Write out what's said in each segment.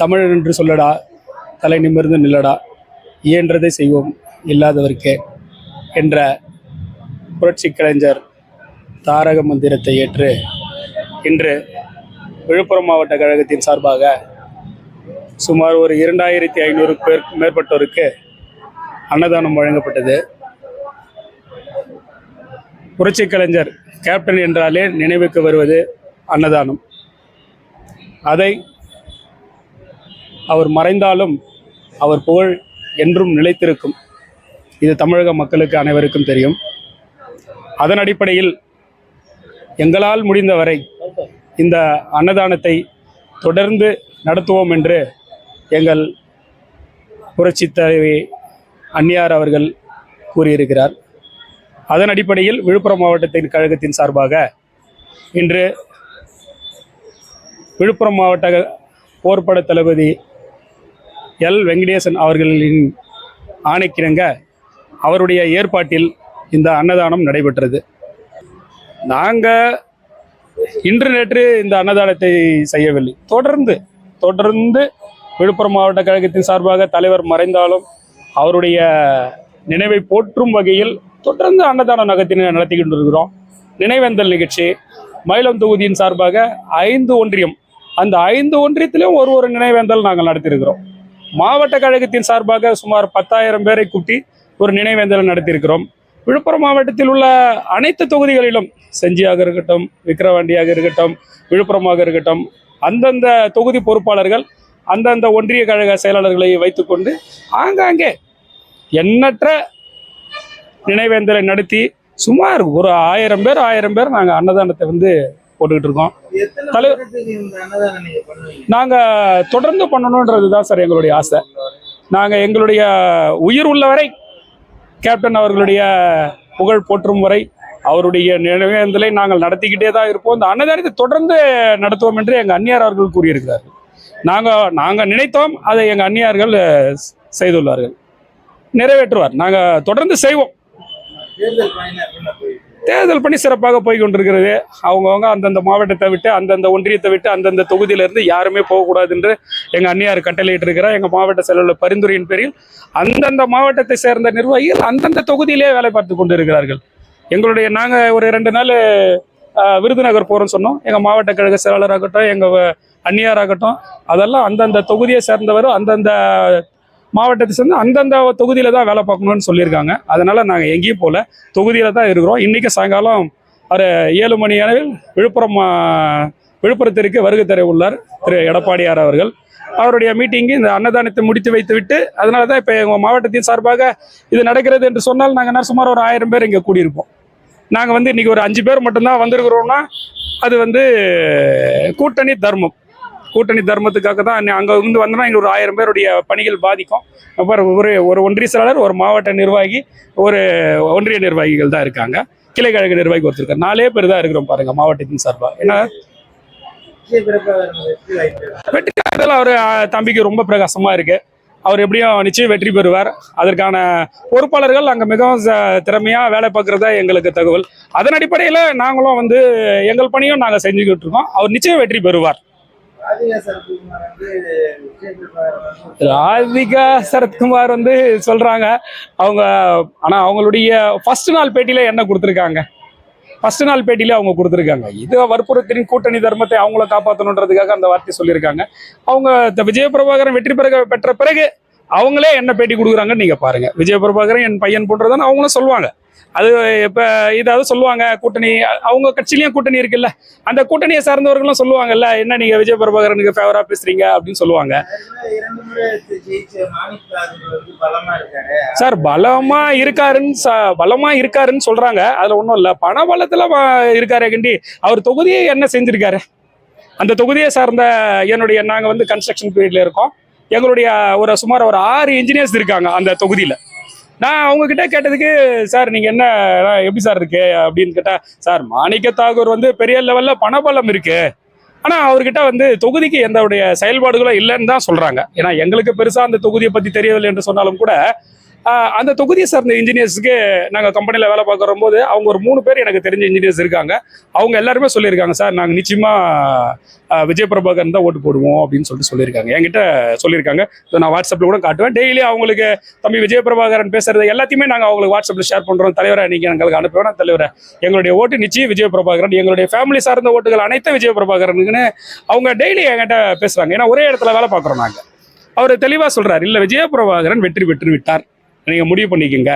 தமிழன் என்று சொல்லடா தலை நிமிர்ந்து நில்லடா. இயன்றதை செய்வோம் இல்லாதவர்க்கே என்ற புரட்சி கலைஞர் தாரக மந்திரத்தை ஏற்று இன்று விழுப்புரம் மாவட்ட கழகத்தின் சார்பாக சுமார் ஒரு இரண்டாயிரத்தி ஐநூறு பேர் மேற்பட்டோருக்கு அன்னதானம் வழங்கப்பட்டது. புரட்சி கலைஞர் கேப்டன் என்றாலே நினைவுக்கு வருவது அன்னதானம். அதை அவர் மறைந்தாலும் அவர் புகழ் என்றும் நிலைத்திருக்கும். இது தமிழக மக்களுக்கு அனைவருக்கும் தெரியும். அதன் அடிப்படையில் எங்களால் முடிந்தவரை இந்த அன்னதானத்தை தொடர்ந்து நடத்துவோம் என்று எங்கள் புரட்சி தலைவி அன்னியார் அவர்கள் கூறியிருக்கிறார். அதன் அடிப்படையில் விழுப்புரம் மாவட்டத்தின் கழகத்தின் சார்பாக இன்று விழுப்புரம் மாவட்ட போர்ப்பட தளபதி எல். வெங்கடேசன் அவர்களின் ஆணைக்கிணங்க அவருடைய ஏற்பாட்டில் இந்த அன்னதானம் நடைபெற்றது. நாங்கள் இன்று நேற்று இந்த அன்னதானத்தை செய்யவில்லை. தொடர்ந்து தொடர்ந்து விழுப்புரம் மாவட்ட கழகத்தின் சார்பாக தலைவர் மறைந்தாலும் அவருடைய நினைவை போற்றும் வகையில் தொடர்ந்து அன்னதான நகத்தினை நடத்தி கொண்டிருக்கிறோம் நினைவேந்தல் நிகழ்ச்சி. மயிலம் தொகுதியின் சார்பாக ஐந்து ஒன்றியம் அந்த ஐந்து ஒன்றியத்திலும் ஒரு ஒரு நினைவேந்தல் நாங்கள் நடத்தியிருக்கிறோம். மாவட்ட கழகத்தின் சார்பாக சுமார் பத்தாயிரம் பேரை கூட்டி ஒரு நினைவேந்தல் நடத்தியிருக்கிறோம். விழுப்புரம் மாவட்டத்தில் உள்ள அனைத்து தொகுதிகளிலும் செஞ்சியாக இருக்கட்டும் விக்கிரவாண்டியாக இருக்கட்டும் விழுப்புரமாக இருக்கட்டும் அந்தந்த தொகுதி பொறுப்பாளர்கள் அந்தந்த ஒன்றிய கழக செயலாளர்களை வைத்துக்கொண்டு ஆங்காங்கே எண்ணற்ற நினைவேந்தலை நடத்தி சுமார் ஒரு ஆயிரம் பேர் ஆயிரம் பேர் நாங்கள் அன்னதானத்தை வந்து போட்டுக்கிட்டு இருக்கோம். எத்தனை தலை- வருடத்துக்கு இந்த அன்னதானம் நீங்க பண்ணுவீங்க? நாங்கள் தொடர்ந்து பண்ணணுன்றது தான் சார் எங்களுடைய ஆசை. நாங்கள் எங்களுடைய உயிர் உள்ளவரை கேப்டன் அவர்களுடைய புகழ் போற்றும் வரை அவருடைய நினைவேந்தலை நாங்கள் நடத்திக்கிட்டே தான் இருப்போம். இந்த அன்னதானத்தை தொடர்ந்து நடத்துவோம் என்று எங்கள் அந்நியார் அவர்கள் கூறியிருக்கிறார்கள். நாங்கள் நாங்கள் நினைத்தோம் அதை எங்கள் அந்நியார்கள் செய்துள்ளார்கள். நிறைவேற்றுவார். நாங்கள் தொடர்ந்து செய்வோம். தேர்தல் பணி சிறப்பாக போய் கொண்டிருக்கிறது அவங்கவுங்க அந்தந்த மாவட்டத்தை விட்டு அந்தந்த ஒன்றியத்தை விட்டு அந்தந்த தொகுதியிலிருந்து யாருமே போகக்கூடாது என்று எங்கள் அந்நியார் கட்டளையிட்டு இருக்கிறார் எங்கள் மாவட்ட செயலாளர் பரிந்துரையின் பேரில் அந்தந்த மாவட்டத்தை சேர்ந்த நிர்வாகிகள் அந்தந்த தொகுதியிலே வேலை பார்த்து கொண்டு இருக்கிறார்கள் எங்களுடைய நாங்கள் ஒரு ரெண்டு நாள் விருதுநகர் போகிறோம்னு சொன்னோம். எங்கள் மாவட்ட கழக செயலாளராகட்டும் எங்கள் அந்நியாராகட்டும் அதெல்லாம் அந்தந்த தொகுதியை சேர்ந்தவர் அந்தந்த மாவட்டத்தை சேர்ந்து அந்தந்த தொகுதியில் தான் வேலை பார்க்கணும்னு சொல்லியிருக்காங்க. அதனால் நாங்கள் எங்கேயும் போகல தொகுதியில் தான் இருக்கிறோம். இன்றைக்கி சாயங்காலம் ஒரு ஏழு மணி அளவில் விழுப்புரம் விழுப்புரத்திற்கு வருகை தர உள்ளார் திரு எடப்பாடியார் அவர்கள். அவருடைய மீட்டிங்கு இந்த அன்னதானத்தை முடித்து வைத்து விட்டு அதனால தான் இப்போ எங்கள் மாவட்டத்தின் சார்பாக இது நடக்கிறது என்று சொன்னால் நாங்கள் என்ன சுமார் ஒரு ஆயிரம் பேர் இங்கே கூடியிருப்போம். நாங்கள் வந்து இன்றைக்கி ஒரு அஞ்சு பேர் மட்டும்தான் வந்திருக்கிறோம்னா அது வந்து கூட்டணி தர்மம். கூட்டணி தர்மத்துக்காக தான் அங்கே இருந்து வந்தோம்னா எங்களுக்கு ஒரு ஆயிரம் பேருடைய பணிகள் பாதிக்கும். அப்புறம் ஒரு ஒரு ஒன்றிய செயலாளர் ஒரு மாவட்ட நிர்வாகி ஒரு ஒன்றிய நிர்வாகிகள் தான் இருக்காங்க. கிளை கழக நிர்வாகி ஒருத்தருக்கு நாலே பேர் தான் இருக்கிறோம் பாருங்க மாவட்டத்தின் சார்பாக ஏன்னா விஜய் வெற்றி காலத்தில் அவர் தம்பிக்கு ரொம்ப பிரகாசமா இருக்கு. அவர் எப்படியும் நிச்சயம் வெற்றி பெறுவார். அதற்கான பொறுப்பாளர்கள் அங்கே மிகவும் ச- வேலை பார்க்குறதா எங்களுக்கு தகவல். அதன் அடிப்படையில் நாங்களும் வந்து எங்கள் பணியும் நாங்கள் செஞ்சுக்கிட்டு இருக்கோம். அவர் நிச்சயம் வெற்றி பெறுவார். ராதிகா சரத்குமார் வந்து சொல்றாங்க. அவங்க ஆனா அவங்களுடைய ஃபர்ஸ்ட் நாள் பேட்டியில என்ன கொடுத்துருக்காங்க? ஃபர்ஸ்ட் நாள் பேட்டியில அவங்க கொடுத்துருக்காங்க. இது வற்புறுத்தின் கூட்டணி தர்மத்தை அவங்கள காப்பாற்றணுன்றதுக்காக அந்த வார்த்தை சொல்லியிருக்காங்க. அவங்க விஜய பிரபாகரன் வெற்றி பெற பெற்ற பிறகு அவங்களே என்ன பேட்டி கொடுக்குறாங்கன்னு நீங்க பாருங்க. விஜய பிரபாகரன் என் பையன் போன்றதுன்னு அவங்களும் சொல்லுவாங்க. அது இப்போ இதாவது சொல்லுவாங்க கூட்டணி அவங்க கட்சியிலையும் கூட்டணி இருக்குல்ல. அந்த கூட்டணியை சார்ந்தவர்களும் சொல்லுவாங்கல்ல என்ன நீங்க விஜய் பிரபாகரனுக்கு ஃபேவரா பேசுறீங்க அப்படின்னு சொல்லுவாங்க. சார் பலமா இருக்காருன்னு பலமா இருக்காருன்னு சொல்றாங்க. அதுல ஒண்ணும் இல்லை. பண பலத்துல இருக்காரு கண்டி. அவர் தொகுதியை என்ன செஞ்சிருக்காரு? அந்த தொகுதியை சார்ந்த என்னுடைய நாங்கள் வந்து கன்ஸ்ட்ரக்ஷன் பீரியட்ல இருக்கோம். எங்களுடைய ஒரு சுமார் ஒரு ஆறு இன்ஜினியர்ஸ் இருக்காங்க அந்த தொகுதியில. நான் அவங்கக்கிட்ட கேட்டதுக்கு சார் நீங்க என்ன எப்படி சார் இருக்கு? அப்படின்னு கேட்டா சார் மாணிக்க தாகூர் வந்து பெரிய லெவல்ல பணபலம் இருக்கு. ஆனா அவர்கிட்ட வந்து தொகுதிக்கு எந்த உடைய செயல்பாடுகளும் இல்லைன்னு தான் சொல்றாங்க. ஏன்னா எங்களுக்கு பெருசா அந்த தொகுதியை பத்தி தெரியவில்லை என்று சொன்னாலும் கூட அந்த தொகுதியை சார்ந்த இன்ஜினியர்ஸ்க்கு நாங்கள் கம்பெனியில் வேலை பார்க்குற போது அவங்க ஒரு மூணு பேர் எனக்கு தெரிஞ்ச இன்ஜினியர்ஸ் இருக்காங்க. அவங்க எல்லாருமே சொல்லியிருக்காங்க சார் நாங்கள் நிச்சயமாக விஜய் பிரபாகரன் தான் ஓட்டு போடுவோம் அப்படின்னு சொல்லிட்டு சொல்லியிருக்காங்க. என்கிட்ட சொல்லியிருக்காங்க. இப்போ நான் வாட்ஸ்அப்பில் கூட காட்டுவேன். டெய்லி அவங்களுக்கு தம்பி விஜய் பிரபாகரன் பேசுறது எல்லாத்தையுமே நாங்கள் அவங்களுக்கு வாட்ஸ்அப்பில் ஷேர் பண்ணுறோம் தலைவரை நீங்கள் எங்களுக்கு அனுப்புவேன் தலைவரை எங்களுடைய ஓட்டு நிச்சயம் விஜய் பிரபாகரன் எங்களுடைய ஃபேமிலி சார்ந்த ஓட்டுகள் அனைத்தும் விஜய் பிரபாகரனுக்குன்னு அவங்க டெய்லி என்கிட்ட பேசுகிறாங்க ஏன்னா ஒரே இடத்துல வேலை பார்க்குறோம் நாங்கள் அவர் தெளிவாக சொல்கிறார் இல்லை விஜய பிரபாகரன் வெற்றி பெற்று விட்டார். நீங்கள் முடிவு பண்ணிக்கோங்க.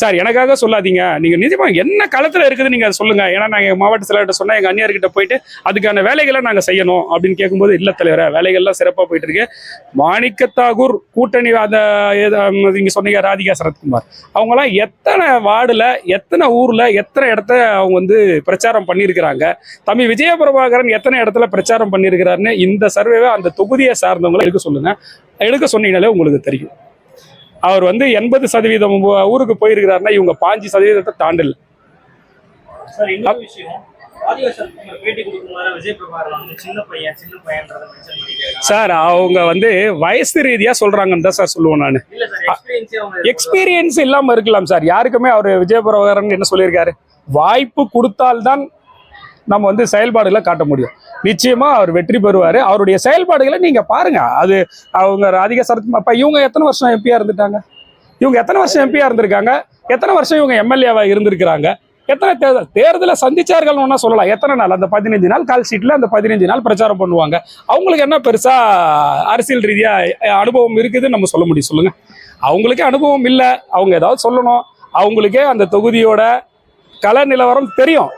சார் எனக்காக சொல்லாதீங்க. நீங்கள் நிஜமா என்ன களத்தில் இருக்குது நீங்கள் அதை சொல்லுங்கள் ஏன்னா நாங்கள் மாவட்ட செயலர்கிட்ட சொன்னால் எங்கள் அந்நியார்கிட்ட போயிட்டு அதுக்கான வேலைகளை நாங்கள் செய்யணும் அப்படின்னு கேட்கும்போது இல்லை தலைவரே வேலைகள்லாம் சிறப்பாக போயிட்டு இருக்கு மாணிக்கத்தாகூர் கூட்டணி அந்த நீங்கள் சொன்னீங்க ராதிகா சரத்குமார். அவங்களாம் எத்தனை வார்டில் எத்தனை ஊரில் எத்தனை இடத்த அவங்க வந்து பிரச்சாரம் பண்ணியிருக்கிறாங்க. தம்பி விஜயபிரபாகரன் எத்தனை இடத்துல பிரச்சாரம் பண்ணியிருக்கிறாருன்னு இந்த சர்வேவை அந்த தொகுதியை சார்ந்தவங்களை எடுக்க சொல்லுங்கள் எடுக்க சொன்னீங்கனாலே உங்களுக்கு தெரியும். அவர் வந்து எண்பது சதவீதம் ஊருக்கு போயிருக்கிறாருன்னா இவங்க பாஞ்சு சதவீதத்தை தாண்டல. சார் அவங்க வந்து வயசு ரீதியா சொல்றாங்கன்னு தான் சார் சொல்லுவேன் நான். எக்ஸ்பீரியன்ஸே இல்லாம இருக்கலாம் சார். யாருக்குமே அவர் விஜயபிரபாகரன் என்ன சொல்லியிருக்காரு? வாய்ப்பு கொடுத்தால்தான் நம்ம வந்து செயல்பாடுகளை காட்ட முடியும். நிச்சயமாக அவர் வெற்றி பெறுவார். அவருடைய செயல்பாடுகளை நீங்கள் பாருங்கள் அது அவங்க ராதிகா சரத் அப்போ இவங்க எத்தனை வருஷம் எம்பியா இருந்துட்டாங்க? இவங்க எத்தனை வருஷம் எம்பியா இருந்திருக்காங்க? எத்தனை வருஷம் இவங்க எம்எல்ஏவாக இருந்திருக்கிறாங்க? எத்தனை தேர்தல் தேர்தலை சந்திச்சார்கள் ஒன்றா சொல்லலாம். எத்தனை நாள்? அந்த பதினஞ்சு நாள் கால் ஷீட்டில் அந்த பதினஞ்சு நாள் பிரச்சாரம் பண்ணுவாங்க. அவங்களுக்கு என்ன பெருசாக அரசியல் ரீதியாக அனுபவம் இருக்குதுன்னு நம்ம சொல்ல முடியும். சொல்லுங்கள் அவங்களுக்கே அனுபவம் இல்லை. அவங்க ஏதாவது சொல்லணும். அவங்களுக்கே அந்த தொகுதியோட கள நிலவரம் தெரியும்.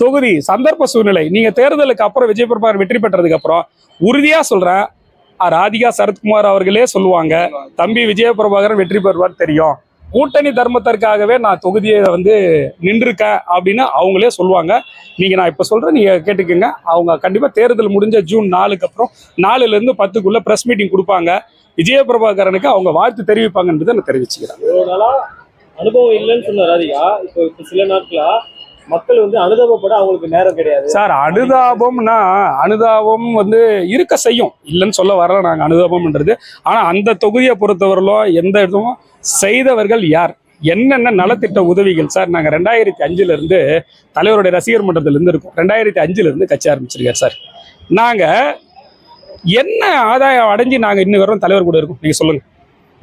தொகுதி சந்தர்ப்ப சூழ்நிலை. நீங்க தேர்தலுக்கு அப்புறம் விஜய் பிரபாகர் வெற்றி பெற்றதுக்கு அப்புறம் உறுதியா சொல்றேன் ராதிகா சரத்குமார் அவர்களே சொல்லுவாங்க தம்பி விஜய பிரபாகரன் வெற்றி பெறுவார் தெரியும். கூட்டணி தர்மத்திற்காகவே நான் தொகுதியை வந்து நின்றுருக்கேன் அப்படின்னு அவங்களே சொல்லுவாங்க. நீங்க நான் இப்ப சொல்றேன் நீங்க கேட்டுக்கோங்க. அவங்க கண்டிப்பா தேர்தல் முடிஞ்ச ஜூன் நாலுக்கு அப்புறம் நாலுல இருந்து பத்துக்குள்ள பிரஸ் மீட்டிங் கொடுப்பாங்க. விஜய பிரபாகரனுக்கு அவங்க வாழ்த்து தெரிவிப்பாங்கன்றதை நான் தெரிவிச்சுக்கிறேன். அனுபவம் இல்லைன்னு சொன்ன ராதிகா இப்போ இப்போ சில நாட்களா மக்கள் வந்து அனுதாபப்பட அவங்களுக்கு நேரம் கிடையாது. சார் அனுதாபம்னா அனுதாபம் வந்து இருக்க செய்யும். இல்லைன்னு சொல்ல வரல நாங்கள் அனுதாபம்ன்றது. ஆனால் அந்த தொகுதியை பொறுத்தவரையிலும் எந்த இடமும் செய்தவர்கள் யார்? என்னென்ன நலத்திட்ட உதவிகள்? சார் நாங்கள் ரெண்டாயிரத்தி அஞ்சுல இருந்து தலைவருடைய ரசிகர் மன்றத்துல இருந்து இருக்கோம். ரெண்டாயிரத்தி அஞ்சுல இருந்து கட்சி ஆரம்பிச்சிருக்காரு சார். நாங்கள் என்ன ஆதாயம் அடைஞ்சு நாங்கள் இன்னும் வரையும் தலைவர் கூட இருக்கோம். நீங்கள் சொல்லுங்கள்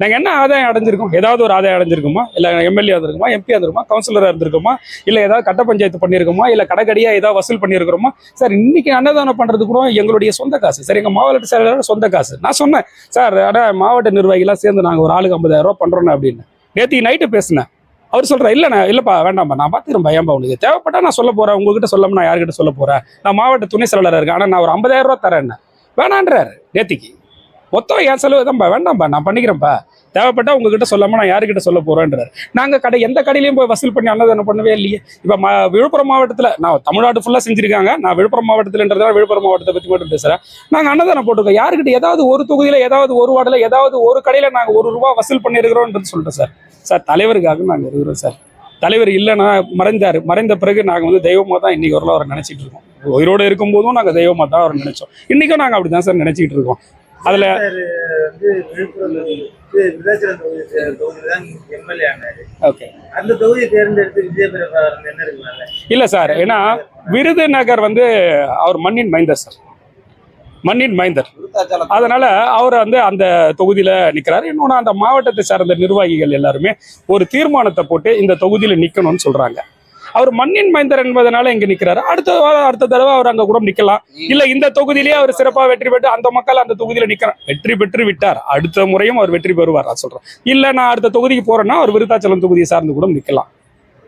நாங்கள் என்ன ஆதாயம் அடைஞ்சிருக்கோம்? ஏதாவது ஒரு ஆதாயம் அடைஞ்சிருக்குமா? இல்லை எம்எல்ஏ இருந்திருக்குமா எம்பி இருந்திருக்குமா கவுன்சிலராக இருந்திருக்குமா? இல்லை ஏதாவது கட்ட பஞ்சாயத்து பண்ணியிருக்கோமா இல்லை கடைக்கடியாக ஏதாவது வசூல் பண்ணியிருக்கிறோமா சார் இன்னைக்கு அன்னதானம் பண்ணுறது கூட எங்களுடைய சொந்த காசு. சார் எங்கள் மாவட்ட செயலாளர் சொந்த காசு. நான் சொன்னேன் சார் ஆனால் மாவட்ட நிர்வாகிகளாம் சேர்ந்து நாங்கள் ஒரு ஆளுக்கு ஐம்பதாயிரம் ரூபா பண்ணுறோன்னு அப்படின்னு. நேற்று நைட்டு பேசினேன். அவர் சொல்கிறேன் இல்லைண்ணா இல்லைப்பா வேண்டாம்ப்பா நான் பார்த்துக்கிறேன் பயம்பா உனக்கு? தேவைப்பட்டா நான் சொல்ல போகிறேன் உங்ககிட்ட சொல்லாமல் நான் யார்கிட்ட சொல்ல போகிறேன் நான் மாவட்ட துணை செயலாளர் இருக்கேன். ஆனால் நான் ஒரு ஐம்பதாயிரம் ரூபா தரேன் வேணான்றாரு நேத்திக்கு. மொத்தம் என் செலவு தான்ப்பா வேண்டாம்ப்பா நான் பண்ணிக்கிறேன்ப்பா தேவைப்பட்டா உங்ககிட்ட சொல்லாமல் நான் யாருக்கிட்ட சொல்ல போறேன்றாரு. நாங்கள் கடை எந்த கடையிலையும் போய் வசூல் பண்ணி அன்னதானம் பண்ணவே இல்லையே. இப்போ ம விழுப்புரம் மாவட்டத்தில் நான் தமிழ்நாடு ஃபுல்லாக செஞ்சுருக்காங்க. நான் விழுப்புரம் மாவட்டத்துலன்றதால விழுப்புரம் மாவட்டத்தை பற்றி மட்டும் பேசுகிறேன் நாங்கள் அன்னதானம் போட்டிருக்கோம். யாருக்கிட்ட ஏதாவது ஒரு தொகுதியில் ஏதாவது ஒரு வார்டுல ஏதாவது ஒரு கடையில் நாங்கள் ஒரு ரூபா வசூல் பண்ணிருக்கிறோம்ன்றது சொல்கிறேன் சார். சார் தலைவருக்காக நாங்கள் இருக்கிறோம் சார். தலைவர் இல்லைன்னா மறைந்தார். மறைந்த பிறகு நாங்கள் வந்து தெய்வமாக தான் இன்னைக்கு வரலாம் அவரை நினச்சிட்டு இருக்கோம். உயிரோடு இருக்கும்போதும் நாங்கள் தெய்வமாக தான் அவரை நினச்சோம். இன்றைக்கும் நாங்கள் அப்படி தான் சார் நினச்சிக்கிட்டு இருக்கோம். அதுல சார் வந்து விழுப்புரம் இல்ல சார் ஏன்னா விருதுநகர் வந்து அவர் மண்ணின் மைந்தர் சார். மண்ணின் மைந்தர். அதனால அவர் வந்து அந்த தொகுதியில நிக்கிறாரு. இன்னொன்று அந்த மாவட்டத்தை சார்ந்த நிர்வாகிகள் எல்லாருமே ஒரு தீர்மானத்தை போட்டு இந்த தொகுதியில நிக்கணும்னு சொல்றாங்க. அவர் மண்ணின் மைந்தர் என்பதனால இங்க நிக்கிறாரு. அடுத்த அடுத்த தடவை அவர் அங்க கூட நிக்கலாம். இல்ல இந்த தொகுதியிலேயே அவர் சிறப்பா வெற்றி பெற்று அந்த மக்கள் அந்த தொகுதியில நிக்கிறார். வெற்றி பெற்று விட்டார். அடுத்த முறையும் அவர் வெற்றி பெறுவார் சொல்றேன். இல்ல நான் அடுத்த தொகுதிக்கு போறேன்னா அவர் விருத்தாச்சலம் தொகுதியை சார்ந்து கூட நிக்கலாம்.